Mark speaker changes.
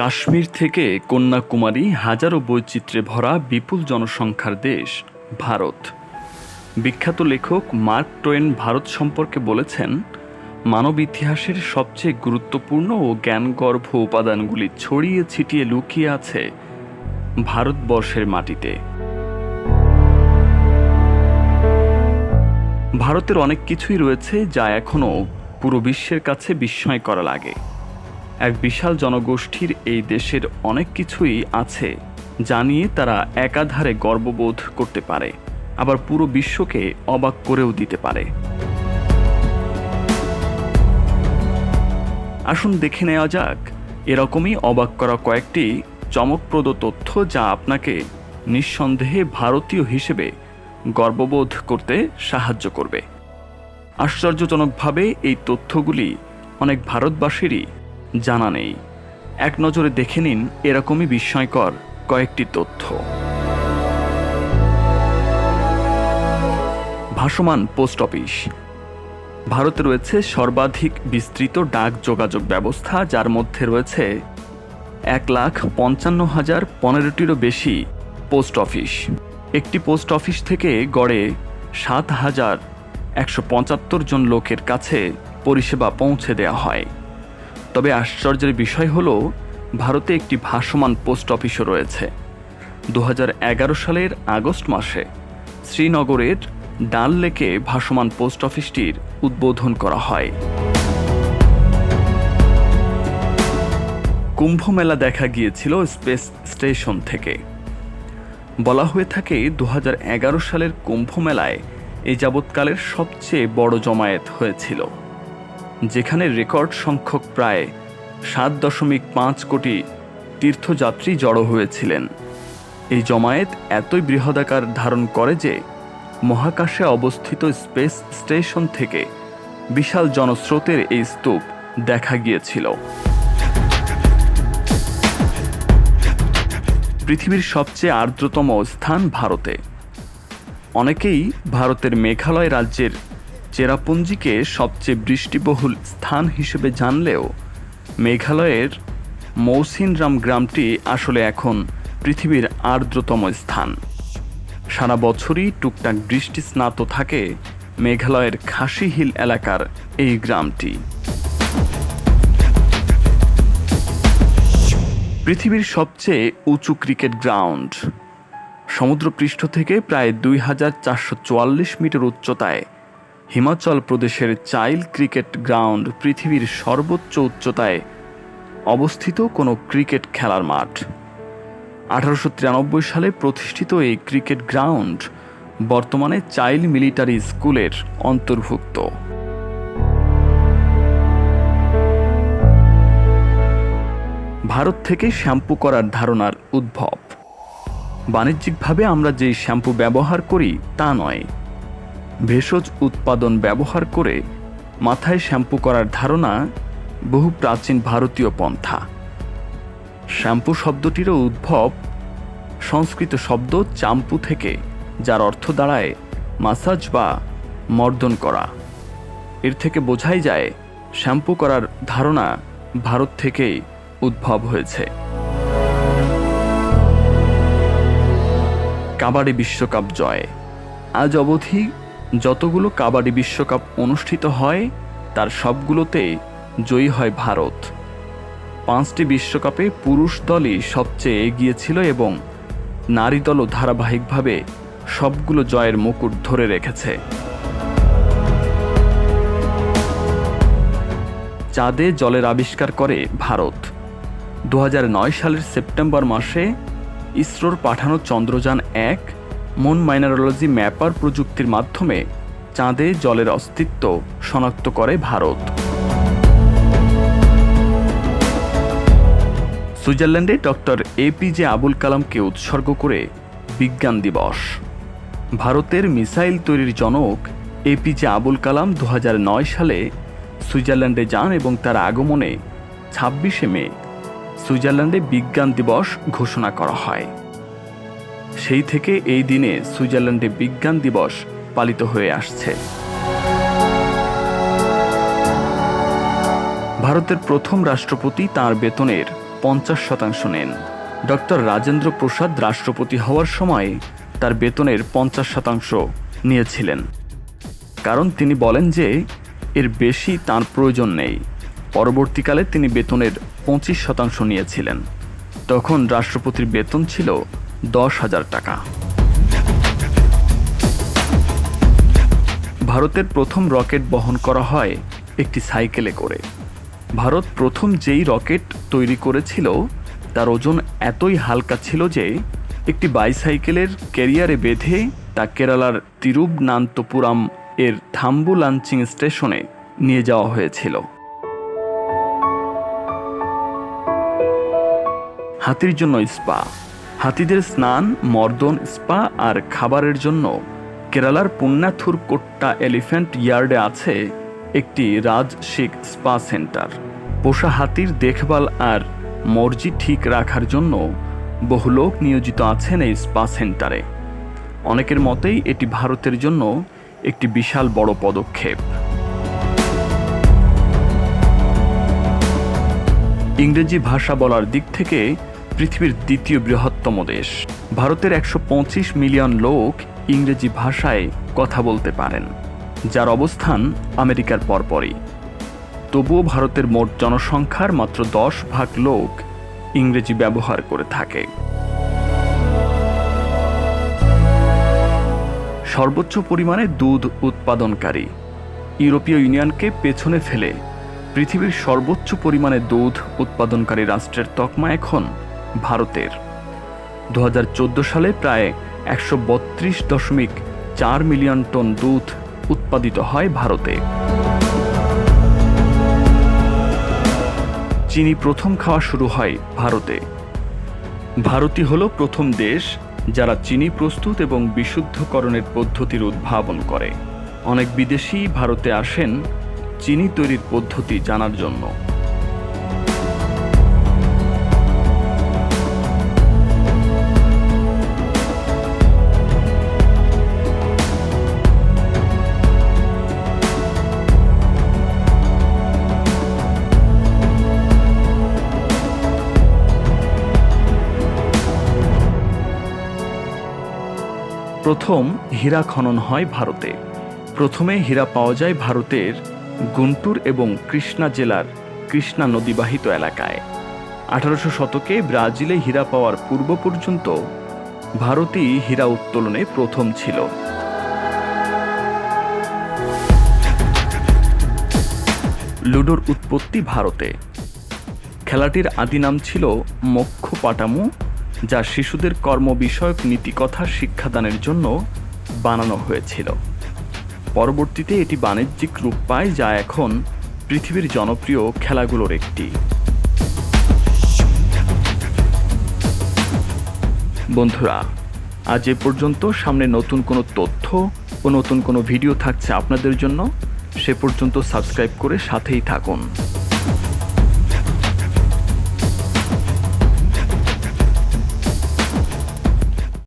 Speaker 1: কাশ্মীর থেকে কন্যাকুমারী হাজারো বৈচিত্র্যে ভরা বিপুল জনসংখ্যার দেশ, ভারত। বিখ্যাত লেখক মার্ক টোয়েন ভারত সম্পর্কে বলেছেন, মানব ইতিহাসের সবচেয়ে গুরুত্বপূর্ণ ও জ্ঞানগর্ভ উপাদানগুলি ছড়িয়ে ছিটিয়ে লুকিয়ে আছে ভারতবর্ষের মাটিতে। ভারতের অনেক কিছুই রয়েছে যা এখনও পুরো বিশ্বের কাছে বিস্ময় করা লাগে। এক বিশাল জনগোষ্ঠীর এই দেশের অনেক কিছুই আছে যা নিয়ে তারা একাধারে গর্ববোধ করতে পারে, আবার পুরো বিশ্বকে অবাক করেও দিতে পারে। আসুন দেখে নেওয়া যাক, এরকমই অবাক করা কয়েকটি চমকপ্রদ তথ্য যা আপনাকে নিঃসন্দেহে ভারতীয় হিসেবে গর্ববোধ করতে সাহায্য করবে। আশ্চর্যজনকভাবে এই তথ্যগুলি অনেক ভারতবাসীরই জানা নেই। এক নজরে দেখে নিন এরকমই বিস্ময়কর কয়েকটি তথ্য। ভাসমান পোস্ট অফিস। ভারতে রয়েছে সর্বাধিক বিস্তৃত ডাক যোগাযোগ ব্যবস্থা, যার মধ্যে রয়েছে এক লাখ পঞ্চান্ন হাজার পনেরোটিরও বেশি পোস্ট অফিস। একটি পোস্ট অফিস থেকে গড়ে সাত হাজার একশো পঁচাত্তর জন লোকের কাছে পরিষেবা পৌঁছে দেওয়া হয়। তবে আশ্চর্যের বিষয় হল, ভারতে একটি ভাসমান পোস্ট অফিসও রয়েছে। দু হাজার এগারো সালের আগস্ট মাসে শ্রীনগরের ডাল লেকে ভাসমান পোস্ট অফিসটির উদ্বোধন করা হয়। কুম্ভ মেলা দেখা গিয়েছিল স্পেস স্টেশন থেকে। বলা হয়ে থাকে, দু হাজার এগারো সালের কুম্ভ মেলায় এই যাবৎকালের সবচেয়ে বড় জমায়েত হয়েছিল। যেখানে রেকর্ড সংখ্যক প্রায় সাত দশমিক পাঁচ কোটি তীর্থযাত্রী জড়ো হয়েছিলেন। এই জমায়েত এতই বৃহদাকার ধারণ করে যে মহাকাশে অবস্থিত স্পেস স্টেশন থেকে বিশাল জনস্রোতের এই স্তূপ দেখা গিয়েছিল। পৃথিবীর সবচেয়ে আর্দ্রতম স্থান ভারতে। অনেকেই ভারতের মেঘালয় রাজ্যের চেরাপুঞ্জিকে সবচেয়ে বৃষ্টিবহুল স্থান হিসেবে জানলেও মেঘালয়ের মৌসিনরাম গ্রামটি আসলে এখন পৃথিবীর আর্দ্রতম স্থান। সারা বছরই টুকটাক বৃষ্টি স্নাত থাকে মেঘালয়ের খাসি হিল এলাকার এই গ্রামটি। পৃথিবীর সবচেয়ে উঁচু ক্রিকেট গ্রাউন্ড। সমুদ্রপৃষ্ঠ থেকে প্রায় দুই হাজার চারশো চুয়াল্লিশ মিটার উচ্চতায় হিমাচল প্রদেশের চাইল ক্রিকেট গ্রাউন্ড পৃথিবীর সর্বোচ্চ উচ্চতায় অবস্থিত কোনো ক্রিকেট খেলার মাঠ। আঠারোশো তিরানব্বই সালে প্রতিষ্ঠিত এই ক্রিকেট গ্রাউন্ড বর্তমানে চাইল্ড মিলিটারি স্কুলের অন্তর্ভুক্ত। ভারত থেকে শ্যাম্পু করার ধারণার উদ্ভব। বাণিজ্যিকভাবে আমরা যেই শ্যাম্পু ব্যবহার করি তা নয়। ভেষজ উৎপাদন ব্যবহার করে মাথায় শ্যাম্পু করার ধারণা বহু প্রাচীন ভারতীয় পন্থা। শ্যাম্পু শব্দটিরও উদ্ভব। সংস্কৃত শব্দ চাম্পু থেকে, যার অর্থ দাঁড়ায় মাসাজ বা মর্দন করা। এর থেকে বোঝাই যায়, শ্যাম্পু করার ধারণা ভারত থেকেই উদ্ভব হয়েছে। কাবাডি বিশ্বকাপ জয়। আজ অবধি যতগুলো কাবাডি বিশ্বকাপ অনুষ্ঠিত হয়, তার সবগুলোতে জয়ী হয় ভারত। পাঁচটি বিশ্বকাপে পুরুষ দলই সবচেয়ে এগিয়ে ছিল এবং নারী দলও ধারাবাহিকভাবে সবগুলো জয়ের মুকুট ধরে রেখেছে। চাঁদে জলের আবিষ্কার করে ভারত। দু হাজার নয় সালের সেপ্টেম্বর মাসে ইসরোর পাঠানো চন্দ্রযান এক মুন মাইনারোলজি ম্যাপার প্রযুক্তির মাধ্যমে চাঁদে জলের অস্তিত্ব শনাক্ত করে ভারত। সুইজারল্যান্ডে ডক্টর এপিজে আবুল কালামকে উৎসর্গ করে বিজ্ঞান দিবস। ভারতের মিসাইল তৈরির জনক এপিজে আবুল কালাম দু হাজার নয় সালে সুইজারল্যান্ডে যান এবং তার আগমনে ছাব্বিশে মে সুইজারল্যান্ডে বিজ্ঞান দিবস ঘোষণা করা হয়। সেই থেকে এই দিনে সুইজারল্যান্ডে বিজ্ঞান দিবস পালিত হয়ে আসছে। ভারতের প্রথম রাষ্ট্রপতি তার বেতনের পঞ্চাশ শতাংশ নেন। ডক্টর রাজেন্দ্র প্রসাদ রাষ্ট্রপতি হওয়ার সময় তার বেতনের পঞ্চাশ শতাংশ নিয়েছিলেন। কারণ তিনি বলেন যে, এর বেশি তার প্রয়োজন নেই। পরবর্তীকালে তিনি বেতনের পঁচিশ শতাংশ নিয়েছিলেন। তখন রাষ্ট্রপতির বেতন ছিল দশ হাজার টাকা। ভারতের প্রথম রকেট বহন করা হয় একটি সাইকেলে করে। ভারত প্রথম যেই রকেট তৈরি করেছিল, তার ওজন এতই হালকা ছিল যে, একটি বাইসাইকেলের ক্যারিয়ারে বেঁধে তা কেরালার তিরুবনান্তপুরাম এর থাম্বু লাঞ্চিং স্টেশনে নিয়ে যাওয়া হয়েছিল। হাতির জন্য স্পা। হাতিদের স্নান, মর্দন, স্পা আর খাবারের জন্য কেরালার পুন্নাথুর কোট্টা এলিফ্যান্ট ইয়ার্ডে আছে একটি রাজশিক স্পা সেন্টার। পোষা হাতির দেখভাল আর মর্জি ঠিক রাখার জন্য বহু লোক নিয়োজিত আছেন এই স্পা সেন্টারে। অনেকের মতেই এটি ভারতের জন্য একটি বিশাল বড় পদক্ষেপ। ইংরেজি ভাষা বলার দিক থেকে পৃথিবীর দ্বিতীয় বৃহত্তম দেশ। ভারতের একশো পঁচিশ মিলিয়ন লোক ইংরেজি ভাষায় কথা বলতে পারেন, যার অবস্থান আমেরিকার পরপরই। তবুও ভারতের মোট জনসংখ্যার মাত্র দশ ভাগ লোক ইংরেজি ব্যবহার করে থাকে। সর্বোচ্চ পরিমাণে দুধ উৎপাদনকারী। ইউরোপীয় ইউনিয়নকে পেছনে ফেলে পৃথিবীর সর্বোচ্চ পরিমাণে দুধ উৎপাদনকারী রাষ্ট্রের তকমা এখন ভারতের। দু হাজার চোদ্দ সালে প্রায় একশো বত্রিশ দশমিক চার মিলিয়ন টন দুধ উৎপাদিত হয় ভারতে। চিনি প্রথম খাওয়া শুরু হয় ভারতে। ভারতই হল প্রথম দেশ যারা চিনি প্রস্তুত এবং বিশুদ্ধকরণের পদ্ধতির উদ্ভাবন করে। অনেক বিদেশি ভারতে আসেন চিনি তৈরির পদ্ধতি জানার জন্য। প্রথম হীরা খনন হয় ভারতে। প্রথমে হীরা পাওয়া যায় ভারতের গুন্টুর এবং কৃষ্ণা জেলার কৃষ্ণা নদীবাহিত এলাকায়। আঠারোশো শতকে ব্রাজিলে হীরা পাওয়ার পূর্ব পর্যন্ত ভারতই হীরা উত্তোলনে প্রথম ছিল। লুডোর উৎপত্তি ভারতে। খেলাটির আদি নাম ছিল মক্ষ পাটামু যা শিশুদের কর্ম বিষয়ক নীতিকথা শিক্ষাদানের জন্য বানানো হয়েছিল। পরবর্তীতে এটি বাণিজ্যিক রূপ পায়, যা এখন পৃথিবীর জনপ্রিয় খেলাগুলোর একটি। বন্ধুরা, আজ এ পর্যন্ত। সামনে নতুন কোনো তথ্য ও নতুন কোনো ভিডিও থাকছে আপনাদের জন্য। সে পর্যন্ত সাবস্ক্রাইব করে সাথেই থাকুন।